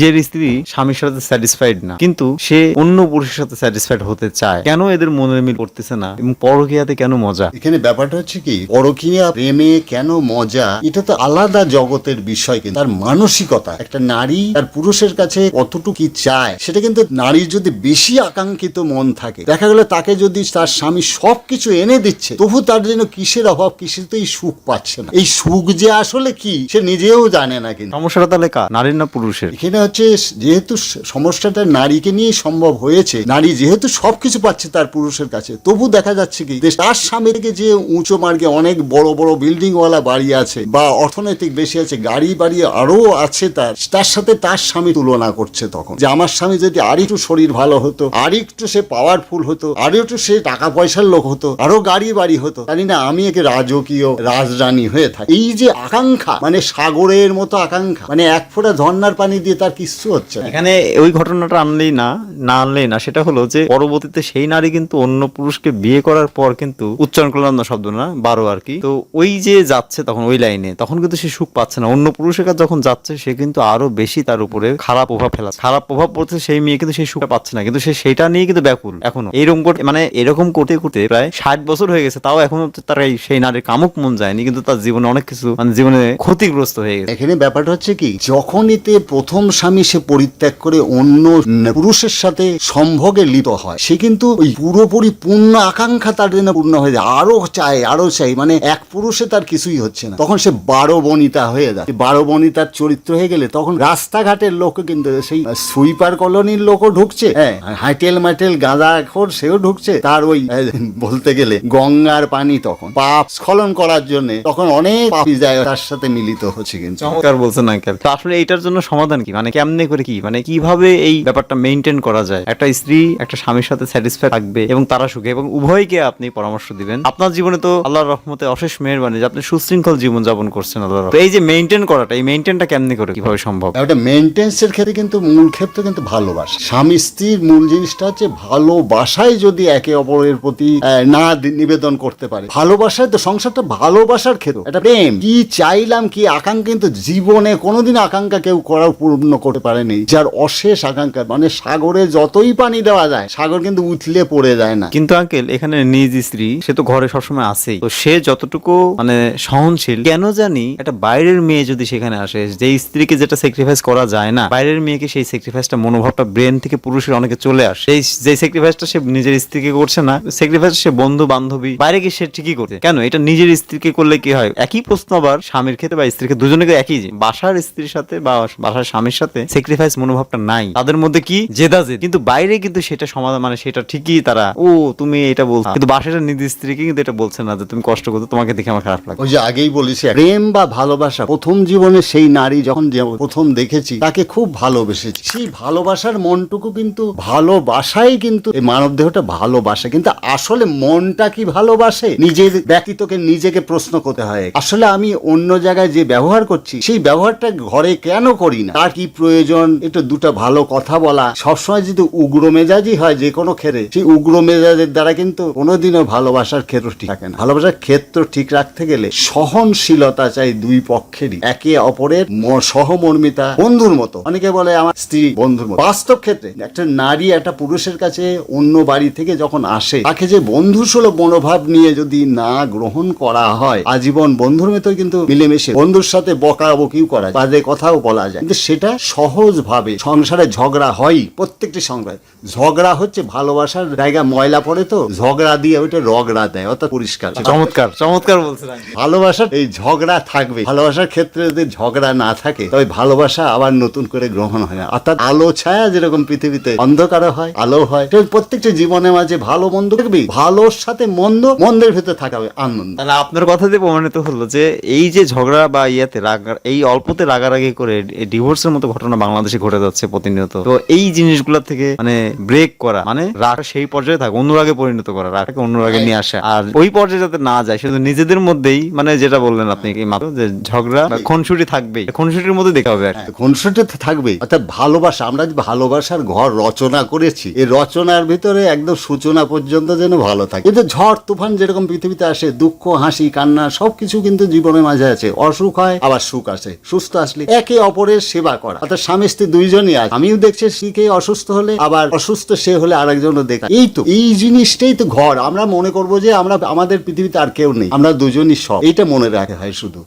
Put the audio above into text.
নিজের স্ত্রী স্বামীর সাথে স্যাটিসফাইড না কিন্তু সে অন্য পুরুষের সাথে স্যাটিসফাইড হতে চায়। কেন এদের মনের মিল করতেছে না? এবং পরকীয়াতে কেন মজা? এখানে ব্যাপারটা হচ্ছে কি পরকীয়া প্রেমে কেন মজা? এটা তো আলাদা জগতের বিষয় কিন্তু। তার মানসিকতা একটা নারী তার পুরুষের কাছে কতটুকু কি চায় সেটা কিন্তু নারীর যদি বেশি আকাঙ্ক্ষিত মন থাকে দেখা গেল তাকে যদি তার স্বামী সবকিছু এনে দিচ্ছে তবু তার জন্য কিসের অভাব? কিসেতেই সুখ পাচ্ছে না। এই সুখ যে আসলে কি সে নিজেও জানে না কিন্তু। সমস্যাটা তাহলে নারীর না পুরুষের? এখানে হচ্ছে যেহেতু সমস্যাটা নারীকে নিয়ে সম্ভব হয়েছে, নারী যেহেতু সবকিছু পাচ্ছে তার পুরুষের কাছে, তবু দেখা যাচ্ছে কি তার স্বামী থেকে যে উঁচু মার্গে অনেক বড় বড় বিল্ডিং ওয়ালা বাড়ি আছে, বা অর্থনৈতিক বেশি আছে, গাড়ি বাড়ি আরও আছে তার তার সাথে তার স্বামী তুলনা করছে তখন, যে আমার স্বামী যদি আর একটু শরীর ভালো হতো আর একটু সে পাওয়ারফুল হতো আর একটু সে টাকা পয়সার লোক হতো আরও গাড়ি বাড়ি হতো, জানি না, আমি একে রাজকীয় রাজরানী হয়ে থাকি। এই যে আকাঙ্ক্ষা মানে সাগরের মতো আকাঙ্ক্ষা মানে এক ফোঁটা ঝর্ণার পানি দিয়ে তার কিচ্ছু হচ্ছে না। এখানে ওই ঘটনাটা আনলেই না না আনলেই না সেটা হলো যে পরবর্তীতে সেই নারী কিন্তু অন্য পুরুষকে বিয়ে করার পর কিন্তু উচ্চারণ করলাম না শব্দ না বারো আর কি। তো ওই যে যাচ্ছে তখন ওই লাইনে তখন কিন্তু সে সুখ পাচ্ছে না। অন্য পুরুষের কাছে যখন যাচ্ছে সে কিন্তু আরও বেশি তার উপরে খারাপ প্রভাব ফেলা খারাপ প্রভাব পড়ছে সেই মেয়ে কিন্তু সেই সুখ পাচ্ছে না কিন্তু সে সেটা নিয়ে কিন্তু ব্যাকুল এখনও। এইরকম মানে এরকম করতে করতে প্রায় ষাট বছর হয়ে গেছে তাও এখনও তার এই সেই নারীর কামুক মন যায়নি কিন্তু তার জীবনে অনেক কিছু মানে জীবনে ক্ষতিগ্রস্ত হয়ে গেছে। এখানে ব্যাপারটা হচ্ছে কি যখনই তে প্রথম স্বামী সে পরিত্যাগ করে অন্য পুরুষের সাথে সম্ভোগে লিপ্ত হয়। সে কিন্তু ওই পুরোপুরি পূর্ণ আকাঙ্ক্ষা তার জন্য পূর্ণ হয়ে যায়। আরও চায় আরও চাই মানে এক পুরুষে তার কিছুই হচ্ছে না। তখন সে বারো বনিতা হয়ে যায়। বারো বনিতার চরিত্র হয়ে গেলে তখন রাস্তাঘাটের লোক কিন্তু সেই সুইপার কলোনির লোকও ঢুকছে। হ্যাঁ হাইটেল মাইটেল গাঁদা খোর সেও ঢুকছে। তার ওই বলতে গেলে গঙ্গার পানি তখন। পাপ স্খলন করার জন্য তখন অনেক পাপী যায় তার সাথে মিলিত হচ্ছে কিন্তু। চমৎকার বলছেন আঙ্কেল। আসলে এইটার জন্য সমাধান কি? মানে কেমনে করে কি? মানে কীভাবে এই ব্যাপারটা মেনটেন করা যায়? একটা স্ত্রী একটা স্বামীর সাথে স্যাটিসফাই থাকবে এবং তারা সুখে, এবং উভয়কে আপনি পরামর্শ দিবেন। আপনার জীবনে তো আল্লাহর রহমতে অশেষ মেহরবানি যে আপনি সুশৃঙ্খল জীবন যাপন করছেন আল্লাহর তো এই যে মেনটেন করাটা, এই মেনটেনটা কেমনে করে কীভাবে সম্ভব? ওটা মেনটেন্সের ক্ষেত্রে কিন্তু মূল ক্ষেত্র কিন্তু ভালোবাসা। স্বামী স্ত্রীর মূল জিনিসটা হচ্ছে ভালোবাসায় যদি একে অপরের প্রতি না নিবেদন করতে পারে। ভালোবাসায় তো সংসারটা ভালোবাসার ক্ষেত্র। এটা প্রেম। কি চাইলাম, কি আকাঙ্ক্ষা, কিন্তু জীবনে কোনোদিন আকাঙ্ক্ষা কেউ করা পূর্ণ করতে পারেনি, যার অশেষ আকাঙ্ক্ষা মানে সাগরে যতই পানি দেওয়া যায়, সাগর কিন্তু উথলে পড়ে যায় না। কিন্তু আঙ্কেল, এখানে নিজ স্ত্রী, সে তো ঘরে সবসময় আছেই। তো সে যতটুকু মানে সহনশীল, কেন জানি একটা বাইরের মেয়ে যদি সেখানে আসে, যে স্ত্রীকে যেটা স্যাক্রিফাইস করা যায় না, বাইরের মেয়েকে সেই স্যাক্রিফাইসটা মনোভাবটা ব্রেন থেকে পুরুষের অনেকে চলে আসে। সেই, যে স্যাক্রিফাইসটা সে নিজের স্ত্রীকে করছে না স্যাক্রিফাইস সে বন্ধু বান্ধবী বাইরে গিয়ে সে ঠিকই করছে। কেন? এটা নিজের স্ত্রীকে করলে কি হয়? একই প্রশ্ন আবার স্বামীর ক্ষেত্রে বা স্ত্রীকে দুজনকে একই বাসার স্ত্রীর সাথে বা বাসার স্বামীর সাথে স্যাক্রিফাইস মনোভাবটা নাই। তাদের মধ্যে কি? জেদাজেদ কিন্তু বাইরে কিন্তু সেটা সমাধান মানে সেটা ঠিকই তারা ও তুমি এটা বলছো। কিন্তু বাসার নিজের স্ত্রীকে কিন্তু এটা বলছে না যে তুমি কষ্ট করছ তোমাকে দেখে আমার খারাপ লাগে ওই যে আগেই বলেছি প্রেম বা ভালোবাসা প্রথম জীবনে সেই নারী যখন প্রথম দেখেছি তাকে খুব ভালোবেসেছি। সেই ভালোবাসার মনটুকু কিন্তু ভালোবাসাই কিন্তু এই মানব দেহটা ভালোবাসে। কিন্তু আসলে মনটা কি ভালোবাসে? নিজের ব্যক্তিত্বকে নিজেকে প্রশ্ন করতে হয়। আসলে আমি অন্য জায়গায় যে ব্যবহার করছি সেই ব্যবহারটা ঘরে কেন করি না? তার কি প্রয়োজন, একটু দুটো ভালো কথা বলা। সবসময় যদি উগ্র মেজাজি হয় যে কোনো ক্ষেত্রে, সেই উগ্র মেজাজের দ্বারা কিন্তু কোনোদিনও ভালোবাসার ক্ষেত্র ঠিক থাকে না। ভালোবাসার ক্ষেত্র ঠিক রাখতে গেলে সহনশীলতা চাই দুই পক্ষেরই। একে অপরের সহমর্মিতা, বন্ধুর মতো। অনেকে বলে আমার স্ত্রী বন্ধুর মতো। বাস্তব ক্ষেত্রে একটা নারী একটা পুরুষের কাছে অন্য বাড়ি থেকে যখন আসে, তাকে যে বন্ধু সুলভ মনোভাব নিয়ে যদি না গ্রহণ করা হয়, আজীবন বন্ধুর মতো কিন্তু মিলেমিশে বন্ধুর সাথে বকা বকিও করা যায়, বাজে কথাও বলা যায়। কিন্তু সেটা সহজ ভাবে সংসারে ঝগড়া হয় প্রত্যেকটি সংসারে ঝগড়া হচ্ছে ভালোবাসার জায়গা ময়লা পড়ে তো ঝগড়া দিয়ে ওইটা রগড়া দেয় অর্থাৎ পরিষ্কার। চমৎকার। চমৎকার বলছেন ভালোবাসার এই ঝগড়া থাকবে। ভালোবাসার ক্ষেত্রে যদি ঝগড়া না থাকে তবে ভালোবাসা আবার নতুন করে গ্রহণ হয় না। অর্থাৎ আলো ছায়া যেরকম পৃথিবীতে অন্ধকার হয় আলো হয় প্রত্যেকটা জীবনের মাঝে ভালো মন্দ দেখবি ভালোর সাথে মন্দ মন্দের ভেতরে থাকা হবে আনন্দ। তাহলে আপনার কথা দিয়ে প্রমাণিত হলো যে এই যে ঝগড়া বা ইয়াতে রাগ এই অল্পতে রাগারাগি করে ডিভোর্সের মতো ঘটনা বাংলাদেশে ঘটে যাচ্ছে প্রতিনিয়ত। তো এই জিনিসগুলো থেকে মানে ব্রেক করা মানে রাগ সেই পর্যায়ে থাকে অনুরাগে পরিণত করা রাগকে অনুরাগে নিয়ে আসা। আর ওই পর্যায়ে যাতে না যায় শুধু নিজেদের মধ্যেই মানে যেটা বললেন আপনি কি মাত্র যে ঝগড়া খুনসুটি থাকবেই। খুনসুটির মধ্যে দেখতে হবে আর কি। খুনসুটি থাকবেই। অর্থাৎ ভালোবাসা, আমরা যে ভালোবাসার ঘর রচনা করেছি, এই রচনার ভিতরে একদম সূচনা পর্যন্ত যেন ভালো থাকে। কিন্তু ঝড়, তুফান যেরকম পৃথিবীতে আসে, দুঃখ, হাসি, কান্না, সবকিছু কিন্তু জীবনের মাঝে আছে। অসুখ হয়, আবার সুখ আসে। সুস্থ আসলে একে অপরের সেবা করা। অর্থাৎ স্বামী স্ত্রী দুইজনই আছে। আমিও দেখছি স্ত্রীকে অসুস্থ হলে, আবার অসুস্থ সে হলে আরেকজনও দেখা। এই তো, এই জিনিসটাই তো ঘর। আমরা মনে করব যে আমরা, আমাদের পৃথিবীতে আর কেউ নেই। আমরা দুজনই সব। এইটা মনে রাখা হয় শুধু।